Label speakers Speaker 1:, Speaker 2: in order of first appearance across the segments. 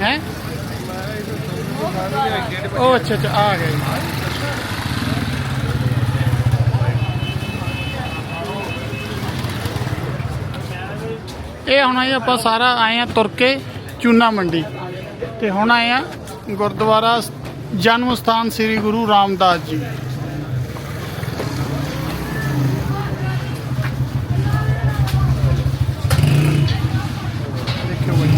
Speaker 1: ਹੈ? ਉਹ ਅੱਛਾ ਅੱਛਾ, ਆ ਗਏ। ਇਹ ਹੁਣ ਆਏ ਆਪਾਂ ਸਾਰਾ ਆਏ ਆ ਤੁਰ ਕੇ ਚੂਨਾ ਮੰਡੀ। ਤੇ ਹੁਣ ਆਏ ਆ ਗੁਰਦੁਆਰਾ ਜਨਮ ਸਥਾਨ ਸ੍ਰੀ ਗੁਰੂ ਰਾਮਦਾਸ ਜੀ ਦੇਖਿਓ ਬਈ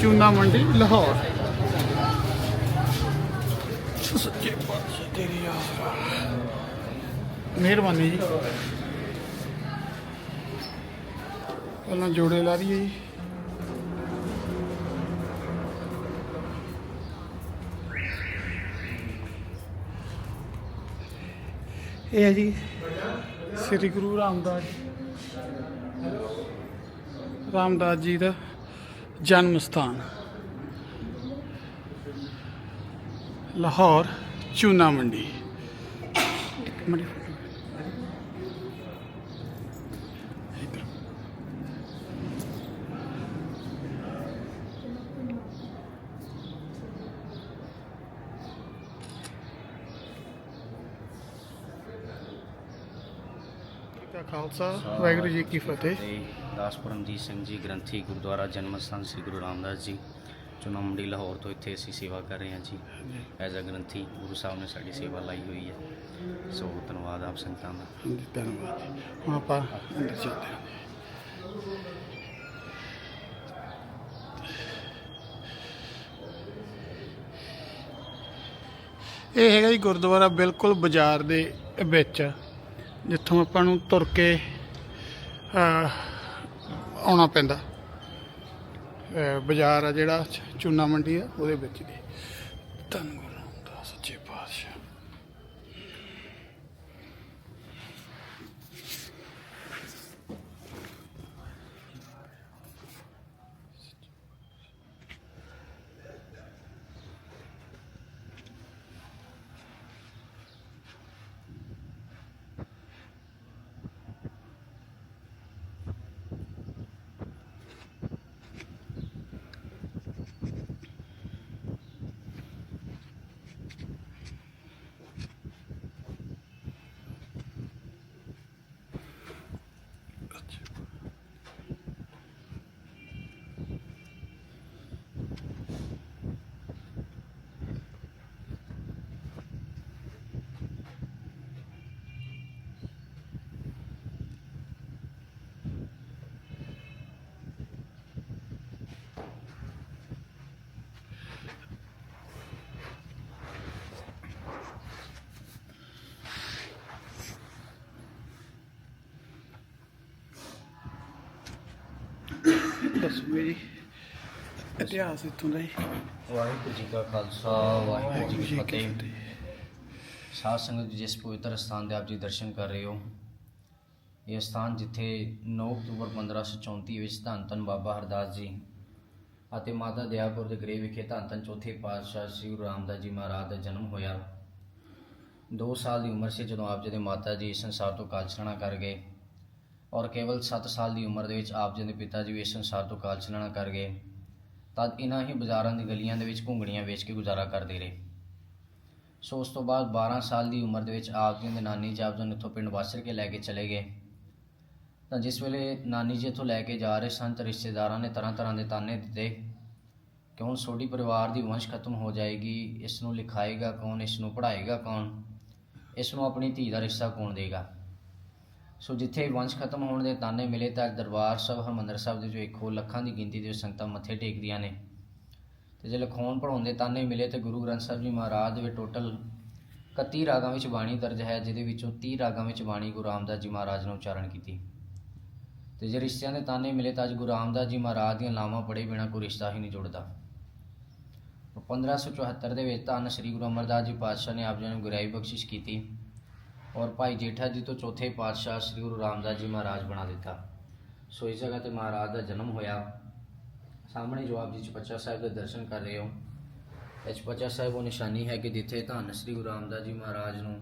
Speaker 1: ਚੂਨਾ ਮੰਡੀ ਲਾਹੌਰ। ਸੱਚੇ ਪਾਤਸ਼ਾਹ ਤੇਰੀ ਆਸਰਾ ਮਿਹਰਬਾਨੀ ਜੀ। ਪਹਿਲਾਂ ਜੋੜੇ ਲਾ ਦਈਏ ਜੀ। ਇਹ ਹੈ ਜੀ ਸ੍ਰੀ ਗੁਰੂ ਰਾਮਦਾਸ ਜੀ। ਰਾਮਦਾਸ ਜੀ ਦਾ ਜਨਮ ਸਥਾਨ। ਲਾਹੌਰ ਚੂਨਾ ਮੰਡੀ। ਖਾਲਸਾ। ਵਾਹਿਗੁਰੂ ਜੀ ਕੀ ਫਤਿਹ।
Speaker 2: ਦਾਸ ਪਰਮਜੀਤ ਸਿੰਘ ਜੀ ਗ੍ਰੰਥੀ ਗੁਰਦੁਆਰਾ ਜਨਮ ਸਥਾਨ ਸ੍ਰੀ ਗੁਰੂ ਰਾਮਦਾਸ ਜੀ ਚੁਣਾ ਮੰਡੀ ਲਾਹੌਰ ਤੋਂ ਇੱਥੇ ਅਸੀਂ ਸੇਵਾ ਕਰ ਰਹੇ ਹਾਂ ਜੀ। ਐਜ਼ ਅ ਗ੍ਰੰਥੀ ਗੁਰੂ ਸਾਹਿਬ ਨੇ ਸਾਡੀ ਸੇਵਾ ਲਾਈ ਹੋਈ ਹੈ। ਸੋ ਧੰਨਵਾਦ ਆਪ ਸੰਗਤਾਂ ਦਾ।
Speaker 1: ਧੰਨਵਾਦ ਹੁਣ ਆਪਾਂ ਅੰਦਰ ਚੱਲਦੇ ਹਾਂ। ਇਹ ਹੈਗਾ ਜੀ ਗੁਰਦੁਆਰਾ ਬਿਲਕੁਲ ਬਾਜ਼ਾਰ ਦੇ ਵਿੱਚ ਜਿੱਥੋਂ ਆਪਾਂ ਨੂੰ ਤੁਰ ਕੇ ਆਉਣਾ ਪੈਂਦਾ। ਅਹ, ਬਾਜ਼ਾਰ ਆ ਜਿਹੜਾ ਚੂਨਾ ਮੰਡੀ ਆ ਉਹਦੇ ਵਿੱਚ ਦੀ ਧੰਨ ਗੁਰੂ ਰਾਮਦਾਸ ਸੱਚੇ ਪਾਤਸ਼ਾਹ। ਜੀ। ਇਤਿਹਾਸ ਇੱਥੋਂ ਦਾ ਜੀ
Speaker 2: ਵਾਹਿਗੁਰੂ ਜੀ ਕਾ ਖਾਲਸਾ ਵਾਹਿਗੁਰੂ ਜੀ ਕੀ ਫਤਿਹ। ਸਾਧ ਸੰਗਤ ਜਿਸ ਪਵਿੱਤਰ ਸਥਾਨ ਦੇ ਆਪ ਜੀ ਦਰਸ਼ਨ ਕਰ ਰਹੇ ਹੋ ਇਹ ਸਥਾਨ ਜਿੱਥੇ 9 ਅਕਤੂਬਰ 1534 ਵਿੱਚ ਧੰਨ ਧੰਨ ਬਾਬਾ ਹਰਦਾਸ ਜੀ ਅਤੇ ਮਾਤਾ ਦਿਆਪੁਰ ਦੇ ਗ੍ਰਹਿ ਵਿਖੇ ਧੰਨ ਧੰਨ ਚੌਥੇ ਪਾਤਸ਼ਾਹ ਸ੍ਰੀ ਗੁਰੂ ਰਾਮਦਾਸ ਜੀ ਮਹਾਰਾਜ ਦਾ ਜਨਮ ਹੋਇਆ। 2 ਸਾਲ ਦੀ ਉਮਰ ਸੀ ਜਦੋਂ ਆਪ ਜੀ ਦੇ ਮਾਤਾ ਜੀ ਇਸ ਸੰਸਾਰ ਤੋਂ ਕਾਲਛਣਾ ਕਰ ਗਏ। ਔਰ ਕੇਵਲ 7 ਸਾਲ ਦੀ ਉਮਰ ਦੇ ਵਿੱਚ ਆਪ ਜੀ ਦੇ ਪਿਤਾ ਜੀ ਵੀ ਇਸ ਸੰਸਾਰ ਤੋਂ ਕਾਲਛਣਾ ਕਰ ਗਏ, ਤਦ ਇਹਨਾਂ ਹੀ ਬਾਜ਼ਾਰਾਂ ਦੀ ਗਲੀਆਂ ਦੇ ਵਿੱਚ ਘੁੰਗਣੀਆਂ ਵੇਚ ਕੇ ਗੁਜ਼ਾਰਾ ਕਰਦੇ ਰਹੇ। ਸੋ ਉਸ ਤੋਂ ਬਾਅਦ 12 ਸਾਲ ਦੀ ਉਮਰ ਦੇ ਵਿੱਚ ਆਪ ਜੀ ਦੇ ਨਾਨੀ ਜੀ ਆਪ ਜੀ ਨੂੰ ਇੱਥੋਂ ਪਿੰਡ ਵਾਸਰ ਕੇ ਲੈ ਕੇ ਚਲੇ ਗਏ। ਤਾਂ ਜਿਸ ਵੇਲੇ ਨਾਨੀ ਜੀ ਇੱਥੋਂ ਲੈ ਕੇ ਜਾ ਰਹੇ ਸਨ ਤਾਂ ਰਿਸ਼ਤੇਦਾਰਾਂ ਨੇ ਤਰ੍ਹਾਂ ਤਰ੍ਹਾਂ ਦੇ ਤਾਨੇ ਦਿੱਤੇ ਕਿ ਹੁਣ ਸੋਢੀ ਪਰਿਵਾਰ ਦੀ ਵੰਸ਼ ਖਤਮ ਹੋ ਜਾਏਗੀ, ਇਸ ਨੂੰ ਲਿਖਾਏਗਾ ਕੌਣ, ਇਸ ਨੂੰ ਪੜ੍ਹਾਏਗਾ ਕੌਣ, ਇਸ ਨੂੰ ਆਪਣੀ ਧੀ ਦਾ ਰਿਸ਼ਤਾ ਕੌਣ ਦੇਗਾ। ਸੋ ਜਿੱਥੇ ਵੰਸ਼ ਖਤਮ ਹੋਣ ਦੇ ਤਾਨੇ ਮਿਲੇ ਤਾਂ ਦਰਬਾਰ ਸਾਹਿਬ, ਹਰਮੰਦਰ ਸਾਹਿਬ ਦੇ ਜੋ ਇੱਕੋ ਲੱਖਾਂ ਦੀ ਗਿਣਤੀ ਦੇ ਵਿੱਚ ਸੰਗਤਾਂ ਮੱਥੇ ਟੇਕਦੀਆਂ ਨੇ। ਤੇ ਜੇ ਲਖਾਉਣ ਪੜਾਉਣ ਦੇ ਤਾਨੇ ਮਿਲੇ ਤੇ ਗੁਰੂ ਗ੍ਰੰਥ ਸਾਹਿਬ ਜੀ ਮਹਾਰਾਜ ਦੇ ਵਿੱਚ ਟੋਟਲ 31 ਰਾਗਾਂ ਵਿੱਚ ਬਾਣੀ ਦਰਜ ਹੈ, ਜਿਹਦੇ ਵਿੱਚੋਂ 30 ਰਾਗਾਂ ਵਿੱਚ ਬਾਣੀ ਗੁਰੂ ਰਾਮਦਾਸ ਜੀ ਮਹਾਰਾਜ ਨੇ ਉਚਾਰਨ ਕੀਤੀ। ਤੇ ਜੇ ਰਿਸ਼ਤਿਆਂ ਦੇ ਤਾਨੇ ਮਿਲੇ ਤਾਂ ਅੱਜ ਗੁਰੂ ਰਾਮਦਾਸ ਜੀ ਮਹਾਰਾਜ ਦੀਆਂ ਲਾਵਾਂ ਪੜੇ ਬਿਨਾ ਕੋਈ ਰਿਸ਼ਤਾ ਹੀ ਨਹੀਂ ਜੁੜਦਾ। 1574 ਦੇ ਵਿੱਚ ਧੰਨ ਸ੍ਰੀ ਗੁਰੂ ਅਮਰਦਾਸ ਜੀ ਪਾਤਸ਼ਾਹ ਨੇ ਆਪ ਜੀ ਨੂੰ ਗੁਰਾਈ ਬਖਸ਼ਿਸ਼ ਕੀਤੀ। ਔਰ ਭਾਈ ਜੇਠਾ ਜੀ ਤੋਂ ਚੌਥੇ ਪਾਤਸ਼ਾਹ ਸ੍ਰੀ ਗੁਰੂ ਰਾਮਦਾਸ ਜੀ ਮਹਾਰਾਜ ਬਣਾ ਦਿੱਤਾ। ਸੋ ਇਸ ਜਗ੍ਹਾ ਤੇ ਮਹਾਰਾਜ ਦਾ ਜਨਮ ਹੋਇਆ। ਸਾਹਮਣੇ ਜੋ ਆਪ ਜੀ ਚਪਚਾ ਸਾਹਿਬ ਦੇ ਦਰਸ਼ਨ ਕਰ ਰਹੇ ਹੋ, ਇਹ ਚਪੱਚਾ ਸਾਹਿਬ ਉਹ ਨਿਸ਼ਾਨੀ ਹੈ ਕਿ ਜਿੱਥੇ ਧੰਨ ਸ੍ਰੀ ਗੁਰੂ ਰਾਮਦਾਸ ਜੀ ਮਹਾਰਾਜ ਨੂੰ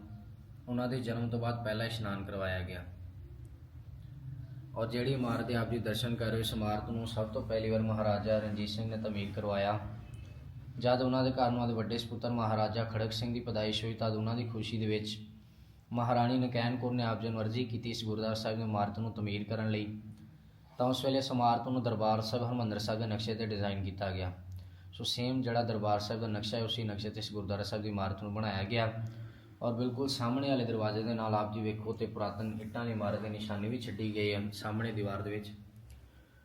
Speaker 2: ਉਹਨਾਂ ਦੇ ਜਨਮ ਤੋਂ ਬਾਅਦ ਪਹਿਲਾ ਇਸ਼ਨਾਨ ਕਰਵਾਇਆ ਗਿਆ। ਔਰ ਜਿਹੜੀ ਇਮਾਰਤ ਆਪ ਜੀ ਦਰਸ਼ਨ ਕਰ ਰਹੇ ਹੋ, ਇਸ ਇਮਾਰਤ ਨੂੰ ਸਭ ਤੋਂ ਪਹਿਲੀ ਵਾਰ ਮਹਾਰਾਜਾ ਰਣਜੀਤ ਸਿੰਘ ਨੇ ਤਮੀਰ ਕਰਵਾਇਆ। ਜਦ ਉਹਨਾਂ ਦੇ ਘਰ ਨੂੰ ਉਹਨਾਂ ਵੱਡੇ ਸੁਪੁੱਤਰ ਮਹਾਰਾਜਾ ਖੜਕ ਸਿੰਘ ਦੀ ਪਦਾਇਸ਼ ਹੋਈ, ਤਦ ਉਹਨਾਂ ਦੀ ਖੁਸ਼ੀ ਦੇ ਵਿੱਚ ਮਹਾਰਾਣੀ ਨਕੈਨ ਕੌਰ ਨੇ ਆਪ ਜੀ ਨੂੰ ਅਰਜ਼ੀ ਕੀਤੀ ਇਸ ਗੁਰਦੁਆਰਾ ਸਾਹਿਬ ਦੀ ਇਮਾਰਤ ਨੂੰ ਤਮੀਰ ਕਰਨ ਲਈ। ਤਾਂ ਉਸ ਵੇਲੇ ਇਸ ਇਮਾਰਤ ਨੂੰ ਦਰਬਾਰ ਸਾਹਿਬ ਹਰਮੰਦਰ ਸਾਹਿਬ ਦੇ ਨਕਸ਼ੇ ਤੇ ਡਿਜ਼ਾਈਨ ਕੀਤਾ ਗਿਆ। ਸੋ ਸੇਮ ਜਿਹੜਾ ਦਰਬਾਰ ਸਾਹਿਬ ਦਾ ਨਕਸ਼ਾ ਹੈ, ਉਸੇ ਨਕਸ਼ੇ ਤੇ ਇਸ ਗੁਰਦੁਆਰਾ ਸਾਹਿਬ ਦੀ ਇਮਾਰਤ ਨੂੰ ਬਣਾਇਆ ਗਿਆ। ਔਰ ਬਿਲਕੁਲ ਸਾਹਮਣੇ ਵਾਲੇ ਦਰਵਾਜ਼ੇ ਦੇ ਨਾਲ ਆਪ ਜੀ ਵੇਖੋ ਤੇ ਪੁਰਾਤਨ ਇੱਟਾਂ ਦੀ ਇਮਾਰਤ ਦੀ ਨਿਸ਼ਾਨੀ ਵੀ ਛੱਡੀ ਗਈ ਹੈ, ਸਾਹਮਣੇ ਦੀਵਾਰ ਦੇ ਵਿੱਚ।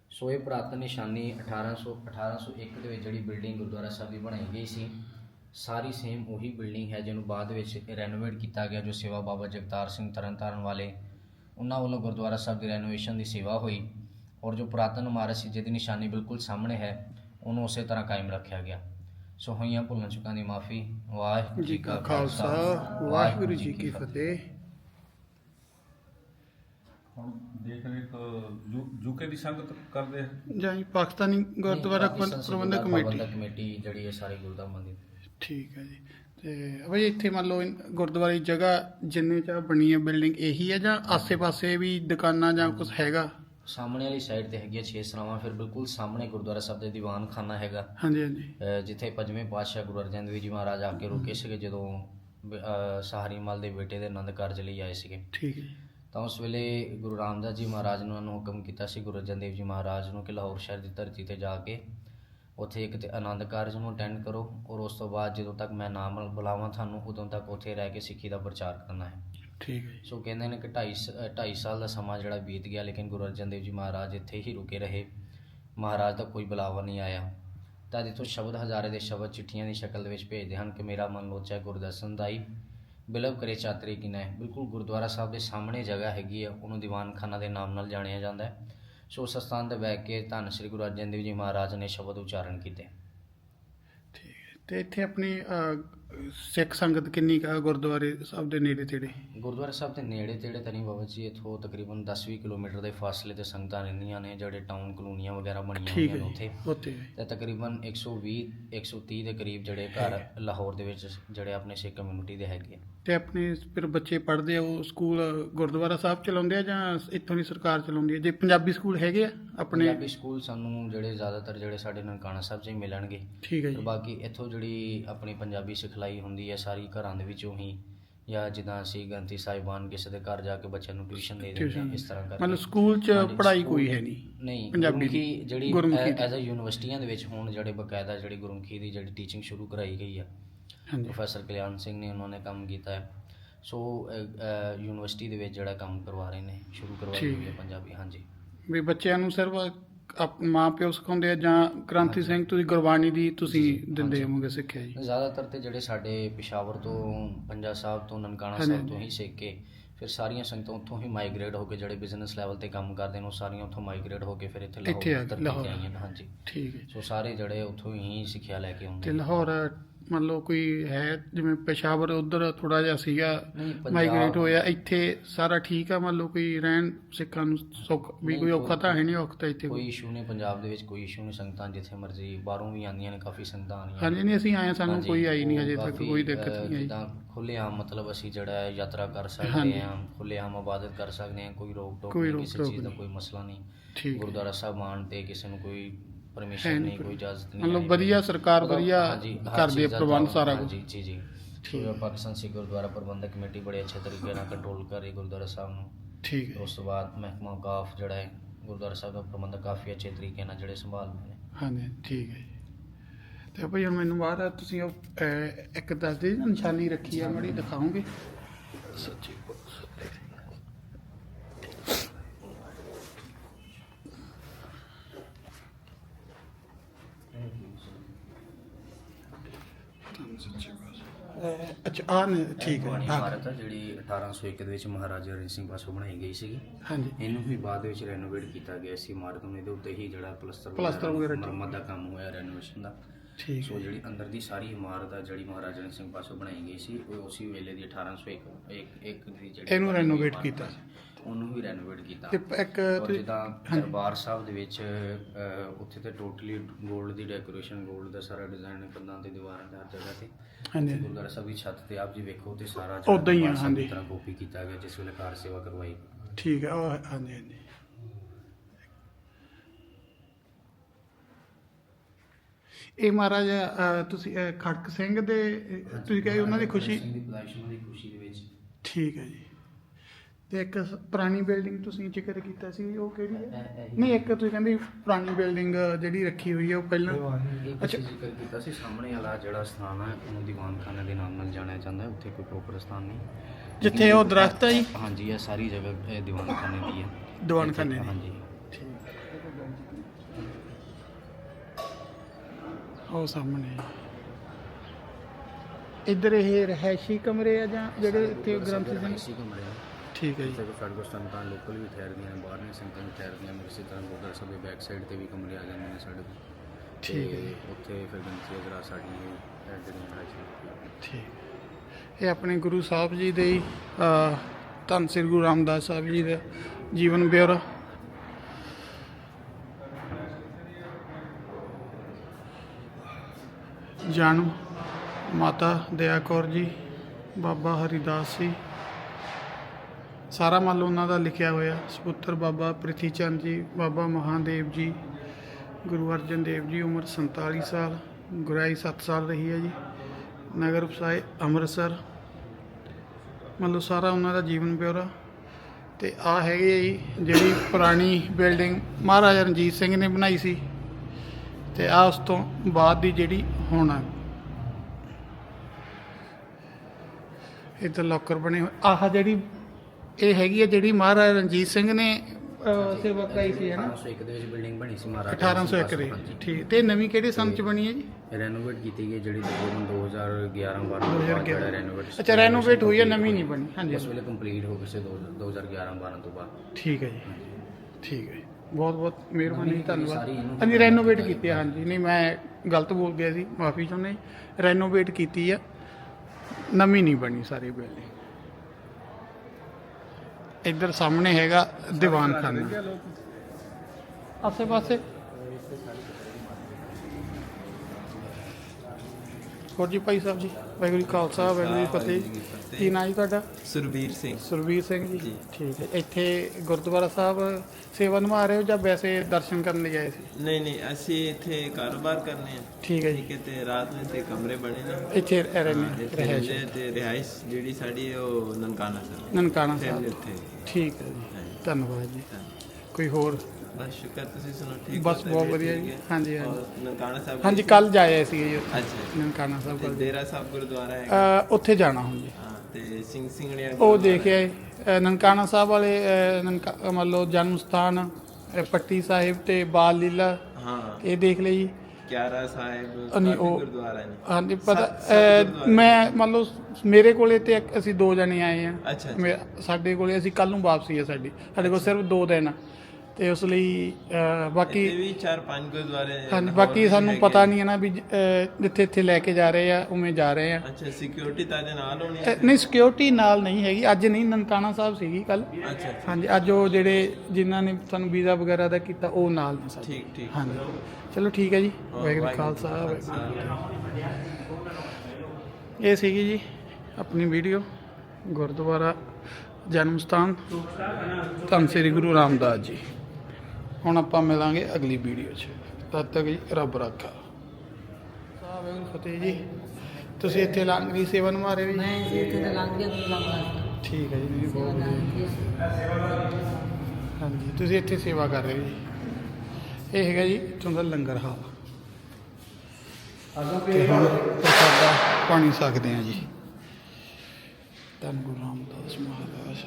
Speaker 2: ਸੋ ਇਹ ਪੁਰਾਤਨ ਨਿਸ਼ਾਨੀ 1800 1801 ਦੇ ਵਿੱਚ ਜਿਹੜੀ ਬਿਲਡਿੰਗ ਗੁਰਦੁਆਰਾ ਸਾਹਿਬ ਦੀ ਬਣਾਈ ਗਈ ਸੀ ਸਾਰੀ ਸੇਮ ਉਹੀ ਬਿਲਡਿੰਗ ਹੈ ਜਿਹਨੂੰ ਬਾਅਦ ਵਿੱਚ ਰੈਨੋਵੇਟ ਕੀਤਾ ਗਿਆ ਜੋ ਸੇਵਾ ਬਾਬਾ ਜਗਤਾਰ ਸਿੰਘ ਤਰਨਤਾਰਨ ਵਾਲੇ ਉਹਨਾਂ ਵੱਲੋਂ ਗੁਰਦੁਆਰਾ ਸਾਹਿਬ ਦੀ ਰੈਨੋਵੇਸ਼ਨ ਦੀ ਸੇਵਾ ਹੋਈ ਔਰ ਜੋ ਪੁਰਾਤਨ ਇਮਾਰਤ ਸੀ ਜਿਹਦੀ ਨਿਸ਼ਾਨੀ ਬਿਲਕੁਲ ਸਾਹਮਣੇ ਹੈ ਉਹਨੂੰ ਉਸੇ ਤਰ੍ਹਾਂ ਕਾਇਮ ਰੱਖਿਆ ਗਿਆ। ਸੋ ਹੋਈਆਂ ਭੁੱਲਾਂ ਚੁੱਕਾਂ ਦੀ ਮਾਫੀ ਵਾਹਿਗੁਰੂ
Speaker 1: ਜੀ ਕਾ ਖਾਲਸਾ ਵਾਹਿਗੁਰੂ ਜੀ ਕੀ ਫਤਿਹ।
Speaker 3: ਹੁਣ ਦੇਖ ਰੇਖ ਯੂਕੇ ਦੀ ਸੰਗਤ ਕਰਦੇ
Speaker 1: ਜਾਂ ਜੀ ਪਾਕਿਸਤਾਨੀ ਗੁਰਦੁਆਰਾ ਪ੍ਰਬੰਧਕ ਕਮੇਟੀ।
Speaker 2: ਪ੍ਰਬੰਧਕ ਕਮੇਟੀ ਜਿਹੜੀ ਹੈ ਸਾਰੇ ਗੁਰਦੁਆਰਾ ਮੰਦੀ
Speaker 1: ਠੀਕ ਹੈ ਜੀ। ਤੇ ਬਈ ਇੱਥੇ ਮੰਨ ਲਓ ਇਨ- ਗੁਰਦੁਆਰੇ ਦੀ ਜਗ੍ਹਾ ਜਿੰਨੇ ਚ ਬਣੀ ਹੈ ਬਿਲਡਿੰਗ ਇਹੀ ਹੈ ਜਾਂ ਆਸੇ-ਪਾਸੇ ਵੀ ਦੁਕਾਨਾਂ ਜਾਂ ਕੁਝ ਹੈਗਾ?
Speaker 2: ਸਾਹਮਣੇ ਵਾਲੀ ਸਾਈਡ ਤੇ ਹੈਗੀ ਹੈ 6 ਸਰਾਵਾਂ ਫਿਰ ਬਿਲਕੁਲ ਸਾਹਮਣੇ ਗੁਰਦੁਆਰਾ ਸਾਹਿਬ ਦੇ ਦੀਵਾਨ ਖਾਨਾ ਹੈਗਾ।
Speaker 1: ਹਾਂਜੀ ਹਾਂਜੀ।
Speaker 2: ਅਹ ਜਿੱਥੇ ਪੰਜਵੇਂ ਪਾਤਸ਼ਾਹ ਗੁਰੂ ਅਰਜਨ ਦੇਵ ਜੀ ਮਹਾਰਾਜ ਆ ਕੇ ਰੁਕੇ ਸੀਗੇ ਜਦੋਂ ਬ- ਅਹ ਸਹਾਰੀ ਮਲ ਦੇ ਬੇਟੇ ਦੇ ਆਨੰਦ ਕਾਰਜ ਲਈ ਆਏ ਸੀਗੇ।
Speaker 1: ਠੀਕ ਹੈ ਜੀ।
Speaker 2: ਤਾਂ ਉਸ ਵੇਲੇ ਗੁਰੂ ਰਾਮਦਾਸ ਜੀ ਮਹਾਰਾਜ ਨੇ ਉਹਨਾਂ ਨੂੰ ਹੁਕਮ ਕੀਤਾ ਸੀ ਗੁਰੂ ਅਰਜਨ ਦੇਵ ਜੀ ਮਹਾਰਾਜ ਨੂੰ ਕਿ ਲਾਹੌਰ ਸ਼ਹਿਰ ਦੀ ਧਰਤੀ ਤੇ ਜਾ ਕੇ ਉੱਥੇ ਇੱਕ ਤੇ ਆਨੰਦ ਕਾਰਜ ਨੂੰ ਅਟੈਂਡ ਕਰੋ ਔਰ ਉਸ ਤੋਂ ਬਾਅਦ ਜਦੋਂ ਤੱਕ ਮੈਂ ਨਾਮ ਬੁਲਾਵਾਂ ਤੁਹਾਨੂੰ ਉਦੋਂ ਤੱਕ ਉੱਥੇ ਰਹਿ ਕੇ ਸਿੱਖੀ ਦਾ ਪ੍ਰਚਾਰ ਕਰਨਾ ਹੈ।
Speaker 1: ਠੀਕ ਹੈ।
Speaker 2: ਸੋ ਕਹਿੰਦੇ ਨੇ ਕਿ 2.5 2.5 ਸਾਲ ਦਾ ਸਮਾਂ ਜਿਹੜਾ ਬੀਤ ਗਿਆ ਲੇਕਿਨ ਗੁਰੂ ਅਰਜਨ ਦੇਵ ਜੀ ਮਹਾਰਾਜ ਇੱਥੇ ਹੀ ਰੁਕੇ ਰਹੇ। ਮਹਾਰਾਜ ਦਾ ਕੋਈ ਬੁਲਾਵਾ ਨਹੀਂ ਆਇਆ। ਤਾਂ ਜਿੱਥੋਂ ਸ਼ਬਦ ਹਜ਼ਾਰੇ ਦੇ ਸ਼ਬਦ ਚਿੱਠੀਆਂ ਦੀ ਸ਼ਕਲ ਦੇ ਵਿੱਚ ਭੇਜਦੇ ਹਨ ਕਿ ਮੇਰਾ ਮਨ ਲੋਚਾ ਗੁਰਦਰਸ਼ਨ ਦਾਈ ਬਿਲਵ ਕਰੇ ਚਾਤਰੀ ਕਿਨੈ ਬਿਲਕੁਲ ਗੁਰਦੁਆਰਾ ਸਾਹਿਬ ਦੇ ਸਾਹਮਣੇ ਜਗ੍ਹਾ ਹੈਗੀ ਹੈ ਉਹਨੂੰ ਦੀਵਾਨਖਾਨਾ ਦੇ ਨਾਮ ਨਾਲ ਜਾਣਿਆ ਜਾਂਦਾ ਹੈ। ਸੋ ਉਸ ਸਥਾਨ ਤੇ ਬੈਠ ਕੇ ਧੰਨ ਸ੍ਰੀ ਗੁਰੂ ਅਰਜਨ ਦੇਵ ਜੀ ਮਹਾਰਾਜ ਨੇ ਸ਼ਬਦ ਉਚਾਰਨ ਕੀਤੇ।
Speaker 1: ਹੈ ਤੇ ਇੱਥੇ ਆਪਣੀ ਸਿੱਖ ਸੰਗਤ ਕਿੰਨੀ ਕਾ ਗੁਰਦੁਆਰੇ ਸਾਹਿਬ ਦੇ ਨੇੜੇ ਤੇੜੇ?
Speaker 2: ਗੁਰਦੁਆਰਾ ਸਾਹਿਬ ਦੇ ਨੇੜੇ ਤੇੜੇ ਤਾਂ ਨਹੀਂ ਬਾਬਾ ਜੀ ਇੱਥੋਂ ਤਕਰੀਬਨ 10-20 ਕਿਲੋਮੀਟਰ ਦੇ ਫਾਸਲੇ ਤੇ ਸੰਗਤਾਂ ਰਹਿੰਦੀਆਂ ਨੇ ਜਿਹੜੇ ਟਾਊਨ ਕਲੋਨੀਆਂ ਵਗੈਰਾ ਬਣੀਆਂ
Speaker 1: ਠੀਕ
Speaker 2: ਹੋਈਆਂ
Speaker 1: ਹੈ ਜੀ
Speaker 2: ਉੱਥੇ।
Speaker 1: ਉੱਥੇ।
Speaker 2: ਤੇ ਤਕਰੀਬਨ 120 130 ਦੇ ਕਰੀਬ ਜਿਹੜੇ ਘਰ ਲਾਹੌਰ ਦੇ ਵਿੱਚ ਜਿਹੜੇ ਆਪਣੇ ਸਿੱਖ ਕਮਿਊਨਿਟੀ ਦੇ ਹੈਗੇ ਆ।
Speaker 1: ਤੇ ਆਪਣੇ ਫਿਰ ਬੱਚੇ ਪੜ੍ਹਦੇ ਆ ਉਹ ਸਕੂਲ ਗੁਰਦੁਆਰਾ ਸਾਹਿਬ ਚਲਾਉਂਦੇ ਆ ਜਾਂ ਇੱਥੋਂ ਦੀ ਸਰਕਾਰ ਚਲਾਉਂਦੀ ਹੈ ਜੇ ਪੰਜਾਬੀ ਸਕੂਲ ਹੈਗੇ ਆ ਆਪਣੇ?
Speaker 2: ਪੰਜਾਬੀ ਸਕੂਲ ਸਾਨੂੰ ਜਿਹੜੇ ਜ਼ਿਆਦਾਤਰ ਜਿਹੜੇ ਸਾਡੇ ਨਨਕਾਣਾ ਸਾਹਿਬ 'ਚ ਹੀ ਮਿਲਣਗੇ।
Speaker 1: ਠੀਕ ਹੈ
Speaker 2: ਤੇ
Speaker 1: ਜੀ
Speaker 2: ਬਾਕੀ ਇੱਥੋਂ ਜਿਹੜੀ ਆਪਣੀ ਪੰਜਾਬੀ ਸਿਖਲਾਈ ਹੁੰਦੀ ਹੈ ਸਾਰੀ ਘਰਾਂ ਦੇ ਵਿੱਚੋਂ ਹੀ ਜਾਂ ਜਿੱਦਾਂ ਅਸੀਂ ਗ੍ਰੰਥੀ ਸਾਹਿਬਾਨ ਕਿਸੇ ਦੇ ਘਰ ਜਾ ਕੇ ਬੱਚਿਆਂ ਨੂੰ ਟਿਊਸ਼ਨ ਦੇ ਦਿੰਦੇ ਹਾਂ। ਇਸ ਤਰ੍ਹਾਂ ਕਰਕੇ
Speaker 1: ਮਤਲਬ ਸਕੂਲ 'ਚ ਪੜ੍ਹਾਈ ਕੋਈ ਹੈ ਨਹੀਂ
Speaker 2: ਨਹੀਂ। ਗੁਰਮੁਖੀ ਜਿਹੜੀ। ਐਜ਼ ਅ ਯੂਨੀਵਰਸਿਟੀਆਂ ਦੇ ਵਿੱਚ ਹੁਣ ਜਿਹੜੇ ਬਕਾਇਦਾ ਜਿਹੜੀ ਗੁਰਮੁਖੀ ਦੀ ਜਿਹੜੀ ਟੀਚਿੰਗ ਸ਼ੁਰੂ ਕਰਾਈ ਗਈ ਆ
Speaker 1: ਹਾਂਜੀ
Speaker 2: ਪ੍ਰੋਫੈਸਰ ਕਲਿਆਣ ਸਿੰਘ ਨੇ ਉਹਨਾਂ ਨੇ ਕੰਮ ਕੀਤਾ ਹੈ ਸੋ ਯੂਨੀਵਰਸਿਟੀ ਦੇ ਵਿੱਚ ਜਿਹੜਾ ਕੰਮ ਕਰਵਾ ਰਹੇ ਨੇ ਸ਼ੁਰੂ ਕਰਵਾਈ ਹੋਈ ਹੈ
Speaker 1: ਹੈ।
Speaker 2: ਪੰਜਾਬੀ ਹਾਂਜੀ
Speaker 1: ਵੀ ਬੱਚਿਆਂ ਨੂੰ ਸਿਰਫ ਆਪ ਮਾਂ ਪਿਓ ਸਿਖਾਉਂਦੇ ਆ ਜਾਂ ਕ੍ਰਾਂਤੀ ਸਿੰਘ ਤੁਸੀਂ ਗੁਰਬਾਣੀ ਦੀ ਤੁਸੀਂ ਦਿੰਦੇ। ਹੋਵੋਗੇ ਸਿੱਖਿਆ ਜੀ?
Speaker 2: ਜ਼ਿਆਦਾਤਰ ਤੇ ਜਿਹੜੇ ਸਾਡੇ ਪਿਸ਼ਾਵਰ ਤੋਂ ਪੰਜਾ ਸਾਹਿਬ ਤੋਂ ਨਨਕਾਣਾ ਸਾਹਿਬ ਤੋਂ ਹੀ ਸਿੱਖ ਕੇ ਫਿਰ ਸਾਰੀਆਂ ਸੰਗਤਾਂ ਉੱਥੋਂ ਹੀ ਮਾਈਗ੍ਰੇਟ ਹੋ ਕੇ ਜਿਹੜੇ ਬਿਜ਼ਨਸ ਲੈਵਲ ਤੇ ਕੰਮ ਕਰਦੇ ਨੇ ਉਹ ਸਾਰੀਆਂ ਉੱਥੋਂ ਮਾਈਗ੍ਰੇਟ ਹੋ ਕੇ ਫਿਰ ਇੱਥੇ ਲਾਹੌਰ
Speaker 1: ਗਏ,
Speaker 2: ਧਰਤੀ
Speaker 1: ਲਾਹੌਰ।
Speaker 2: ਤੇ ਆਈਆਂ ਹਾਂਜੀ।
Speaker 1: ਠੀਕ ਹੈ
Speaker 2: ਸੋ ਸਾਰੇ ਜਿਹੜੇ ਉੱਥੋਂ ਹੀ ਸਿੱਖਿਆ ਲੈ ਕੇ ਆਉਂਦੇ
Speaker 1: ਤੇ ਲਾਹੌਰ ਮੰਨ ਲਓ ਕੋਈ ਹੈ ਜਿਵੇਂ ਪੇਸ਼ਾਵਰ ਉਧਰ ਥੋੜਾ ਜਿਹਾ ਸੀਗਾ ਮਾਈਗ੍ਰੇਟ ਹੋਇਆ ਇੱਥੇ ਸਾਰਾ ਠੀਕ ਆ ਮੰਨ ਲਓ ਕੋਈ ਰਹਿਣ ਸਿੱਖਾਂ ਨੂੰ ਸੁੱਖ ਵੀ ਕੋਈ ਔਖਾ ਤਾਂ ਹੈ ਨਹੀਂ ਔਖਾ ਤਾਂ ਇੱਥੇ
Speaker 2: ਕੋਈ ਇਸ਼ੂ ਨਹੀਂ ਪੰਜਾਬ ਦੇ ਵਿੱਚ ਕੋਈ ਇਸ਼ੂ ਨਹੀਂ ਸੰਗਤਾਂ ਜਿੱਥੇ ਮਰਜ਼ੀ ਬਾਹਰੋਂ ਵੀ ਆਉਂਦੀਆਂ ਨੇ ਕਾਫੀ ਸੰਗਤਾਂ ਆਉਂਦੀਆਂ
Speaker 1: ਹਾਂਜੀ ਨਹੀਂ ਅਸੀਂ ਆਏ ਸਾਨੂੰ ਕੋਈ ਆਈ ਨਹੀਂ ਅਜੇ ਤੱਕ ਕੋਈ ਦਿੱਕਤ ਨਹੀਂ ਆਈ
Speaker 2: ਜਿੱਦਾਂ ਖੁੱਲ੍ਹੇਆਮ ਮਤਲਬ ਅਸੀਂ ਜਿਹੜਾ ਹੈ ਯਾਤਰਾ ਕਰ। ਸਕਦੇ ਹਾਂ ਖੁੱਲ੍ਹੇਆਮ ਇਬਾਦਤ ਕਰ ਸਕਦੇ ਹਾਂ ਕੋਈ ਰੋਕ ਟੋਕ
Speaker 1: ਕੋਈ
Speaker 2: ਨਹੀਂ ਕਿਸੇ ਚੀਜ਼ ਦਾ। ਕੋਈ ਮਸਲਾ ਨਹੀਂ। ਗੁਰਦੁਆਰਾ ਸਾਹਿਬ ਆਉਣ ਤੇ ਕਿਸੇ ਨੂੰ ਕੋਈ
Speaker 1: ਹੈ
Speaker 2: ਪਰਮਿਸ਼ਨ
Speaker 1: ਨਹੀਂ
Speaker 2: ਨਹੀਂ ਕੋਈ ਇਜਾਜ਼ਤ ਨਹੀਂ
Speaker 1: ਮਤਲਬ
Speaker 2: ਹੈ।
Speaker 1: ਵਧੀਆ ਸਰਕਾਰ ਵਧੀਆ ਕਰਦੀ ਹੈ ਪ੍ਰਬੰਧ ਸਾਰਾ ਕੁਝ
Speaker 2: ਹਾਂਜੀ ਜੀ ਜੀ।
Speaker 1: ਠੀਕ।
Speaker 2: ਠੀਕ ਪਾਕਿਸਤਾਨ ਸਿੱਖ ਗੁਰਦੁਆਰਾ ਪ੍ਰਬੰਧਕ ਕਮੇਟੀ ਬੜੇ ਅੱਛੇ ਤਰੀਕੇ ਨਾਲ ਕੰਟਰੋਲ ਕਰ ਰਹੀ ਗੁਰਦੁਆਰਾ ਸਾਹਿਬ ਨੂੰ।
Speaker 1: ਠੀਕ ਹੈ।
Speaker 2: ਉਸ ਤੋਂ ਬਾਅਦ ਮਹਿਕਮਾ ਕਾਫ ਜਿਹੜਾ ਹੈ ਗੁਰਦੁਆਰਾ ਸਾਹਿਬ ਦਾ ਪ੍ਰਬੰਧਕ ਕਾਫੀ ਅੱਛੇ ਤਰੀਕੇ ਨਾਲ ਜਿਹੜੇ ਸੰਭਾਲਦੇ ਨੇ।
Speaker 1: ਹਾਂਜੀ ਠੀਕ ਹੈ ਜੀ। ਤੇ ਭਾਈ ਹੁਣ ਮੈਨੂੰ ਬਾਅਦ ਤੁਸੀਂ ਉਹ ਅਹ, ਇੱਕ ਦੱਸ ਦੇ ਨਿਸ਼ਾਨੀ ਰੱਖੀ ਆ ਮੜੀ ਦਿਖਾਓਗੇ। ਸੱਚੀ। ਅਹ, ਅੱਛਾ ਆ ਨੇ ਠੀਕ ਹੈ
Speaker 2: ਪੁਰਾਣੀ
Speaker 1: ਹਾਂ,
Speaker 2: ਇਮਾਰਤ ਹੈ ਜਿਹੜੀ 1801 ਦੇ ਵਿੱਚ ਮਹਾਰਾਜਾ ਰਣਜੀਤ ਸਿੰਘ ਪਾਸੋਂ ਬਣਾਈ ਗਈ ਸੀਗੀ।
Speaker 1: ਹਾਂਜੀ।
Speaker 2: ਇਹਨੂੰ ਵੀ ਬਾਅਦ ਵਿੱਚ ਰੈਨੋਵੇਟ ਕੀਤਾ ਗਿਆ ਸੀ ਇਮਾਰਤ ਨੂੰ ਇਹਦੇ ਉੱਤੇ ਹੀ ਜਿਹੜਾ ਪਲਸਤਰ
Speaker 1: ਪਲਸਤਰ ਵਗੈਰਾ ਕੀਤਾ।
Speaker 2: ਮੁਰੰਮਤ ਦਾ ਕੰਮ ਹੋਇਆ ਰੈਨੋਵੇਸ਼ਨ ਦਾ।
Speaker 1: ਠੀਕ
Speaker 2: ਸੋ
Speaker 1: ਹੈ।
Speaker 2: ਜਿਹੜੀ ਅੰਦਰ ਦੀ ਸਾਰੀ ਇਮਾਰਤ ਆ ਜਿਹੜੀ ਮਹਾਰਾਜਾ ਰਣਜੀਤ ਸਿੰਘ ਪਾਸੋਂ ਬਣਾਈ ਗਈ ਸੀ ਉਹ ਉਸੇ ਵੇਲੇ ਦੀ 1801 ਇੱਕ ਇੱਕ ਦੀ ਜਿਹੜੀ
Speaker 1: ਇਹਨੂੰ renovate ਕੀਤਾ।
Speaker 2: ਉਹਨੂੰ ਵੀ ਰੈਨੋਵੇਟ ਕੀਤਾ।
Speaker 1: ਤੇ ਇੱਕ
Speaker 2: ਔਰ
Speaker 1: ਤੁਸੀਂ-
Speaker 2: ਦਰਬਾਰ ਸਾਹਿਬ ਦੇ ਵਿੱਚ ਉੱਥੇ ਤੇ ਟੋਟਲੀ 골ਡ ਦੀ ਡੈਕੋਰੇਸ਼ਨ 골ਡ ਦਾ ਸਾਰਾ ਡਿਜ਼ਾਈਨ ਕੰਧਾਂ ਤੇ ਦੀਵਾਰਾਂ ਤੇ ਜਗ੍ਹਾ ਤੇ।
Speaker 1: ਹਾਂਜੀ।
Speaker 2: ਗੁਰਦੁਆਰਾ ਸਾਹਿਬ ਦੀ ਛੱਤ ਤੇ ਆਪ ਜੀ ਵੇਖੋ ਤੇ ਸਾਰਾ
Speaker 1: ਜਿਹੜਾ ਹੀ ਆ,
Speaker 2: ਦਰਬਾਰ ਤਰ੍ਹਾਂ ਕਾਪੀ ਕੀਤਾ ਗਿਆ ਜਿਸ ਵੇਲੇ ਕਾਰ ਸੇਵਾ ਕਰਵਾਈ।
Speaker 1: ਠੀਕ ਹੈ ਉਹ ਹਾਂਜੀ ਹਾਂਜੀ। ਇਹ ਮਹਾਰਾਜ ਤੁਸੀਂ ਖੜਕ ਸਿੰਘ ਦੇ ਤੁਸੀਂ ਕਹੇ ਉਹਨਾਂ ਦੀ ਖੁਸ਼ੀ?
Speaker 2: ਸਿੰਘ ਦੀ ਪਦਾਇਸ਼ ਦੀ ਖੁਸ਼ੀ ਦੇ ਵਿੱਚ।
Speaker 1: ਠੀਕ ਹੈ ਜੀ। ਤੇ ਇੱਕ ਪੁਰਾਣੀ ਬਿਲਡਿੰਗ ਤੁਸੀਂ ਜ਼ਿਕਰ ਕੀਤਾ ਸੀ ਉਹ ਕਿਹੜੀ ਹੈ? ਨਹੀਂ ਇੱਕ ਤੁਸੀਂ ਕਹਿੰਦੇ ਪੁਰਾਣੀ ਬਿਲਡਿੰਗ ਜਿਹੜੀ ਰੱਖੀ ਹੋਈ ਹੈ ਉਹ ਪਹਿਲਾਂ ਅੱਛਾ।
Speaker 2: ਜ਼ਿਕਰ ਕੀਤਾ ਸੀ ਸਾਹਮਣੇ ਵਾਲਾ ਜਿਹੜਾ ਸਥਾਨ ਹੈ ਉਹਨੂੰ ਦੀਵਾਨਖਾਨੇ ਦੇ ਨਾਮ ਨਾਲ ਜਾਣਿਆ ਜਾਂਦਾ ਹੈ ਉੱਥੇ ਕੋਈ ਪ੍ਰੋਪਰ ਸਥਾਨ ਨਹੀਂ।
Speaker 1: ਜਿੱਥੇ ਉਹ ਦਰਖਤ ਹੈ ਜੀ?
Speaker 2: ਹਾਂਜੀ ਇਹ ਸਾਰੀ ਜਗ੍ਹਾ ਇਹ ਦੀਵਾਨਖਾਨੇ ਦੀ ਹੈ।
Speaker 1: ਦੀਵਾਨਖਾਨੇ ਦੀ।
Speaker 2: ਹਾਂਜੀ।
Speaker 1: ਉਹ ਸਾਹਮਣੇ ਇੱਧਰ ਇਹ ਰਹਿਸ਼ੀ ਕਮਰੇ ਆ ਜਾਂ ਜਿਹੜੇ ਇੱਥੇ ਗ੍ਰੰਥ ਜੀ
Speaker 2: ਰਹਿਸ਼ੀ ਕਮਰੇ ਆ।
Speaker 1: ਠੀਕ ਹੈ ਜੀ।
Speaker 2: ਕੋਈ ਸਾਡੇ ਕੋਲ ਸੰਗਤਾਂ ਲੋਕਲ ਵੀ ਠਹਿਰਦੀਆਂ ਨੇ ਬਾਹਰਲੀਆਂ ਸੰਗਤਾਂ ਵੀ ਠਹਿਰਦੀਆਂ ਨੇ ਇਸੇ ਤਰ੍ਹਾਂ ਗੁਰਦੁਆਰਾ ਸਾਹਿਬ ਦੇ ਬੈਕ ਸਾਈਡ ਤੇ ਵੀ ਕਮਰੇ ਆ ਜਾਂਦੇ ਨੇ ਸਾਡੇ ਕੋਲ।
Speaker 1: ਠੀਕ ਹੈ
Speaker 2: ਤੇ ਉੱਥੇ ਫਿਰ ਗੰਤੀ ਅਜਰਾ ਸਾਡੀ ਇਹ ਜਿਹੜੀਆਂ ਹੈ
Speaker 1: ਠੀਕ। ਇਹ ਆਪਣੇ ਗੁਰੂ ਸਾਹਿਬ ਜੀ ਦੇ ਹੀ, ਅ, ਧੰਨ ਸ੍ਰੀ ਗੁਰੂ ਰਾਮਦਾਸ ਸਾਹਿਬ ਜੀ ਦਾ ਜੀਵਨ ਬਿਉਰਾ। ਜਨਮ ਮਾਤਾ ਦਇਆ ਕੌਰ ਜੀ ਬਾਬਾ ਹਰੀਦਾਸ ਜੀ ਸਾਰਾ ਮੰਨ ਲਓ ਉਹਨਾਂ ਦਾ ਲਿਖਿਆ ਹੋਇਆ। ਸੁਪੁੱਤਰ ਬਾਬਾ ਪ੍ਰਿਥੀ ਚੰਦ ਜੀ, ਬਾਬਾ ਮਹਾਦੇਵ ਜੀ, ਗੁਰੂ ਅਰਜਨ ਦੇਵ ਜੀ, ਉਮਰ 47 ਸਾਲ, ਗੁਰਾਈ 7 ਸਾਲ ਰਹੀ ਹੈ ਜੀ। ਨਗਰ ਉਪਸਾਏ ਅੰਮ੍ਰਿਤਸਰ। ਮੰਨ ਲਓ ਸਾਰਾ ਉਹਨਾਂ ਦਾ ਜੀਵਨ ਬਿਉਰਾ ਤੇ ਆ ਹੈਗੀ ਹੈ ਜੀ, ਜਿਹੜੀ ਪੁਰਾਣੀ ਬਿਲਡਿੰਗ ਮਹਾਰਾਜਾ ਰਣਜੀਤ ਸਿੰਘ ਨੇ ਬਣਾਈ ਸੀ। ਤੇ ਆ ਉਸ ਤੋਂ ਬਾਅਦ ਦੀ ਜਿਹੜੀ ਹੁਣ ਆ। ਇੱਧਰ ਲੋਕਰ ਬਣੇ ਹੋਏ ਆਹ ਜਿਹੜੀ ਇਹ ਹੈਗੀ ਹੈ ਜਿਹੜੀ ਮਹਾਰਾਜਾ ਰਣਜੀਤ ਸਿੰਘ ਨੇ ਅਹ, ਸੇਵਾ ਕਰਾਈ ਸੀ ਹੈ ਨਾ?
Speaker 2: 1801 ਦੇ ਵਿੱਚ ਬਿਲਡਿੰਗ ਬਣੀ ਸੀ ਮਹਾਰਾਜਾ
Speaker 1: 1801 ਦੇ। ਠੀਕ। ਤੇ ਨਵੀਂ ਕਿਹੜੇ ਸੰਨ ਚ ਬਣੀ ਹੈ ਜੀ?
Speaker 2: ਰੈਨੋਵੇਟ ਕੀਤੀ ਗਈ ਜਿਹੜੀ ਤਕਰੀਬਨ 2011 12 ਤੋਂ ਬਾਅਦ ਜਿਹੜਾ ਰੈਨੋਵੇਟ
Speaker 1: ਅੱਛਾ ਰੈਨੋਵੇਟ ਹੋਈ ਹੈ ਨਵੀਂ ਨਹੀਂ ਬਣੀ। ਹਾਂਜੀ
Speaker 2: ਉਸ ਵੇਲੇ ਕੰਪਲੀਟ ਹੋ ਗਈ ਸੀ 2011 12 ਤੋਂ ਬਾਅਦ।
Speaker 1: ਠੀਕ ਹੈ ਜੀ। ਠੀਕ ਹੈ ਬਹੁਤ ਬਹੁਤ ਮਿਹਰਬਾਨੀ ਧੰਨਵਾਦ।
Speaker 2: ਸਾਰੀ ਇਹਨੂੰ
Speaker 1: ਹਾਂਜੀ ਰੈਨੋਵੇਟ ਕੀਤੀ ਹੈ ਹਾਂਜੀ। ਨਹੀਂ ਮੈਂ ਗਲਤ ਬੋਲ ਗਿਆ ਸੀ ਮਾਫੀ ਚਾਹੁੰਦਾ ਜੀ। ਰੈਨੋਵੇਟ ਕੀਤੀ ਆ। ਨਵੀਂ ਨਹੀਂ ਬਣੀ ਸਾਰੀ ਬਿਲਡਿੰਗ ਇੱਧਰ ਸਾਹਮਣੇ ਹੈਗਾ ਦੀਵਾਨ ਖਾਨਾ। ਆਸੇ ਪਾਸੇ ਹੋਰ ਜੀ ਭਾਈ ਸਾਹਿਬ ਜੀ ਵਾਹਿਗੁਰੂ ਜੀ ਖਾਲਸਾ ਵਾਹਿਗੁਰੂ ਜੀ ਕੀ ਫਤਿਹ। ਕੀ ਨਾਂ ਜੀ ਤੁਹਾਡਾ?
Speaker 4: ਸੁਰਬੀਰ ਸਿੰਘ।
Speaker 1: ਸੁਰਵੀਰ ਸਿੰਘ ਜੀ। ਠੀਕ ਹੈ। ਇੱਥੇ ਗੁਰਦੁਆਰਾ ਸਾਹਿਬ ਸੇਵਾ ਨਿਭਾ ਰਹੇ ਹੋ ਜਾਂ ਵੈਸੇ ਦਰਸ਼ਨ ਕਰਨ ਲਈ ਆਏ ਸੀ?
Speaker 4: ਨਹੀਂ ਨਹੀਂ ਅਸੀਂ ਇੱਥੇ ਕਾਰੋਬਾਰ ਕਰਨੇ ਆ।
Speaker 1: ਠੀਕ ਹੈ ਜੀ।
Speaker 4: ਠੀਕ ਹੈ ਤੇ ਰਾਤ ਨੂੰ ਇੱਥੇ ਕਮਰੇ ਬਣੇ ਨੇ।
Speaker 1: ਇੱਥੇ ਰਹਿਣੇ
Speaker 4: ਇੱਥੇ
Speaker 1: ਰਹੇ
Speaker 4: ਰਹਿੰਦੇ ਆ ਤੇ ਰਿਹਾਇਸ਼ ਜਿਹੜੀ ਸਾਡੀ ਉਹ ਨਨਕਾਣਾ ਸਾਹਿਬ।
Speaker 1: ਨਨਕਾਣਾ ਸਾਹਿਬ।
Speaker 4: ਉੱਥੇ
Speaker 1: ਠੀਕ ਹੈ ਜੀ। ਧੰਨਵਾਦ ਜੀ। ਕੋਈ ਹੋਰ?
Speaker 4: ਬਸ ਸ਼ੁਕਰ ਤੁਸੀਂ ਸੁਣੋ ਠੀਕ
Speaker 1: ਬਸ ਬਹੁਤ ਵਧੀਆ ਜੀ। ਹਾਂਜੀ, ਹਾਂਜੀ।
Speaker 4: ਨਨਕਾਣਾ ਸਾਹਿਬ
Speaker 1: ਹਾਂਜੀ ਕੱਲ ਜਾਏ ਸੀ ਜੀ
Speaker 4: ਸੀ? ਅੱਛਾ
Speaker 1: ਨਨਕਾਣਾ ਸਾਹਿਬ
Speaker 4: ਤੇ
Speaker 1: ਕੱਲ
Speaker 4: ਡੇਰਾ ਸਾਹਿਬ ਗੁਰਦੁਆਰਾ ਹੈ
Speaker 1: ਅ, ਉੱਥੇ ਜਾਣਾ ਹੁਣ ਜੀ।
Speaker 4: ਹਾਂ ਤੇ ਸਿੰਘ ਸਿੰਘੜੀਆਂ
Speaker 1: ਉਹ
Speaker 4: ਗੁਰਦੁਆਰਾ
Speaker 1: ਦੇਖ ਆਏ ਅ, ਨਨਕਾਣਾ ਸਾਹਿਬ ਵਾਲੇ ਅ, ਨਨਕਾ ਮੰਨ ਲਓ ਜਨਮ ਸਥਾਨ ਅ, ਪੱਟੀ ਸਾਹਿਬ ਤੇ ਬਾਲ ਲੀਲਾ
Speaker 4: ਹਾਂ।
Speaker 1: ਇਹ ਦੇਖ ਲਈ ਜੀ।
Speaker 4: ਕਿਆਰਾ ਸਾਹਿਬ
Speaker 1: ਨਹੀਂ, ਉਹ-
Speaker 4: ਗੁਰਦੁਆਰਾ ਨੇ।
Speaker 1: ਹਾਂਜੀ ਪਤਾ। ਮੈਂ ਮੰਨ ਲਓ ਮੇਰੇ ਕੋਲੇ ਤੇ ਇੱਕ- ਅਸੀਂ ਦੋ ਜਣੇ ਆਏ ਆ।
Speaker 4: ਅੱਛਾ ਅੱਛਾ।
Speaker 1: ਮੇ- ਸਾਡੇ ਕੋਲੇ ਅਸੀਂ ਕੱਲ ਨੂੰ ਵਾਪਸੀ ਆ ਸਾਡੀ। ਸਾਡੇ ਕੋਲ ਸਿਰਫ ਦੋ ਦਿਨ ਆ। ਤੇ ਉਸ ਲਈ ਅ, ਬਾਕੀ
Speaker 4: ਇੱਥੇ ਵੀ ਚਾਰ ਪੰਜ ਗੁਰਦੁਆਰੇ
Speaker 1: ਹਾਂਜੀ
Speaker 4: ਹੋਰ
Speaker 1: ਬਾਕੀ ਸਾਨੂੰ ਪਤਾ। ਨਹੀਂ ਹੈ ਨਾ ਵੀ ਜ- ਅ, ਜਿੱਥੇ ਇੱਥੇ ਲੈ ਕੇ ਜਾ ਰਹੇ ਆ ਉਵੇਂ ਜਾ ਰਹੇ ਆ।
Speaker 4: ਅੱਛਾ ਸਿਕਿਉਰਿਟੀ ਤਾਂ ਦੇ ਨਾਲ ਹੋਣੀ
Speaker 1: ਅ,
Speaker 4: ਹੈ
Speaker 1: ਨਹੀਂ ਸਿਕਿਉਰਿਟੀ ਨਾਲ ਨਹੀਂ ਹੈਗੀ। ਅੱਜ ਨਹੀਂ ਨਨਕਾਣਾ ਸਾਹਿਬ ਸੀਗੀ ਕੱਲ
Speaker 4: ਅੱਛਾ
Speaker 1: ਹਾਂਜੀ ਅੱਜ ਉਹ ਜਿਹੜੇ ਜਿਨ੍ਹਾਂ ਨੇ ਸਾਨੂੰ ਵੀਜ਼ਾ ਵਗੈਰਾ ਦਾ ਕੀਤਾ ਉਹ ਨਾਲ ਨੇ ਸਾਡੇ।
Speaker 4: ਠੀਕ ਠੀਕ।
Speaker 1: ਹਾਂਜੀ। ਚਲੋ ਠੀਕ ਹੈ ਜੀ। ਵਾਹਿਗੁਰੂ
Speaker 4: ਵਾਹਿਗੁਰੂ
Speaker 1: ਖਾਲਸਾ
Speaker 4: ਖਾਲਸਾ।
Speaker 1: ਵਾਹਿਗੁਰੂ ਇਹ ਸੀਗੀ ਜੀ ਆਪਣੀ ਵੀਡੀਓ ਗੁਰਦੁਆਰਾ ਜਨਮ ਸਥਾਨ ਧੰਨ ਸ੍ਰੀ ਗੁਰੂ ਰਾਮਦਾਸ ਜੀ। ਹੁਣ ਆਪਾਂ ਮਿਲਾਂਗੇ ਅਗਲੀ ਵੀਡੀਓ 'ਚ। ਤਦ ਤੱਕ ਜੀ ਰੱਬ ਰਾਖਾ। ਸਾਹਿਬ ਫਤਿਹ ਜੀ। ਤੁਸੀਂ ਇੱਥੇ ਲੰਗਰੀ ਸੇਵਾ ਨਿਭਾ ਰਹੇ ਹੋ ਜੀ
Speaker 5: ਮੈਂ ਇੱਥੇ ਤਾਂ ਮੈਨੂੰ ਲੱਗਦਾ
Speaker 1: ਠੀਕ ਹੈ ਜੀ ਨਹੀਂ ਬਹੁਤ ਵਧੀਆ। ਹਾਂਜੀ ਤੁਸੀਂ ਇੱਥੇ ਸੇਵਾ ਕਰ ਰਹੇ ਜੀ। ਇਹ ਹੈਗਾ ਜੀ ਇੱਥੋਂ ਦਾ ਲੰਗਰ ਹਾਲ। ਤੇ ਹੁਣ ਪ੍ਰਸਾਦਾ ਪਾਣੀ ਸਕਦੇ ਆ ਜੀ। ਧੰਨ ਗੁਰੂ ਰਾਮਦਾਸ ਮਹਾਰਾਜ।